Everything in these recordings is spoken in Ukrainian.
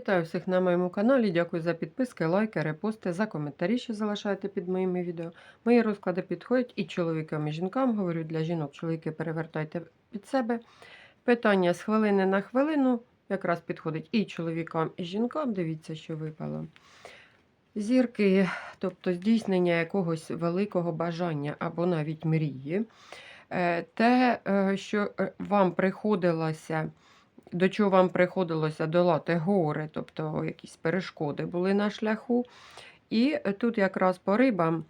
Вітаю всіх на моєму каналі. Дякую за підписки, лайки, репости, за коментарі, що залишаєте під моїми відео. Мої розклади підходять і чоловікам, і жінкам. Говорю для жінок, чоловіки перевертайте під себе. Питання з хвилини на хвилину якраз підходить і чоловікам, і жінкам. Дивіться, що випало. Зірки, тобто здійснення якогось великого бажання або навіть мрії. Е, Те, е, що е, вам приходилося до чого вам приходилося долати гори, тобто якісь перешкоди були на шляху. І тут якраз по рибам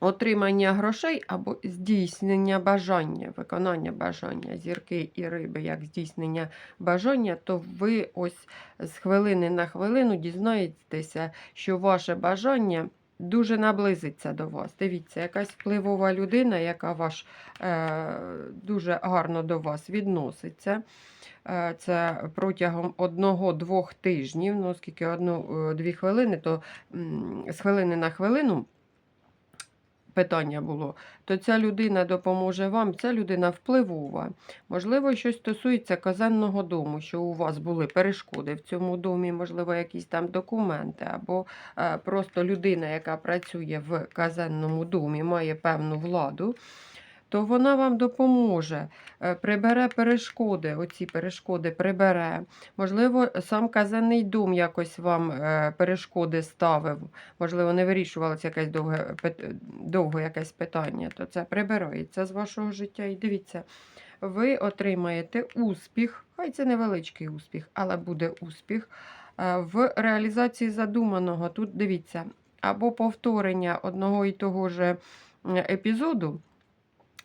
отримання грошей або здійснення бажання, виконання бажання, зірки і риби, як здійснення бажання, то ви ось з хвилини на хвилину дізнаєтеся, що ваше бажання. Дуже наблизиться до вас. Дивіться, якась впливова людина, яка ваш е, дуже гарно до вас відноситься. Е, Це протягом одного-двох тижнів, ну, оскільки одну-дві хвилини, то з хвилини на хвилину питання було, то ця людина допоможе вам, ця людина впливова. Можливо, щось стосується казенного дому, що у вас були перешкоди в цьому домі, можливо, якісь там документи, або е, просто людина, яка працює в казенному домі, має певну владу. То вона вам допоможе, е, прибере перешкоди, оці перешкоди прибере. Можливо, сам казенний дом якось вам е, перешкоди ставив, можливо, не вирішувалося якесь довге, довго якесь питання, то це прибирається з вашого життя. І дивіться, ви отримаєте успіх, хай це невеличкий успіх, але буде успіх е, в реалізації задуманого. Тут дивіться, або повторення одного і того ж епізоду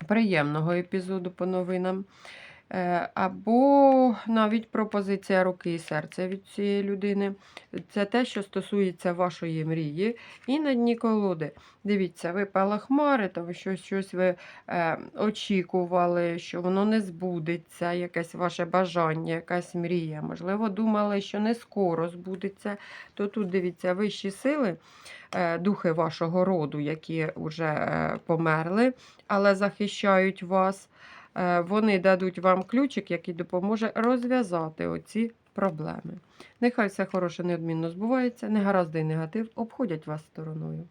приємного епізоду по новинам. Е, Або навіть пропозиція руки і серця від цієї людини. Це те, що стосується вашої мрії. І на дні колоди. Дивіться, випала хмари, там щось, щось ви е, очікували, що воно не збудеться, якесь ваше бажання, якась мрія. Можливо, думали, що не скоро збудеться. То тут дивіться, вищі сили, е, духи вашого роду, які вже е, померли, але захищають вас. Е, Вони дадуть вам ключик, який допоможе розв'язати оці проблеми. Нехай все хороше неодмінно збувається, негаразди і негатив обходять вас стороною.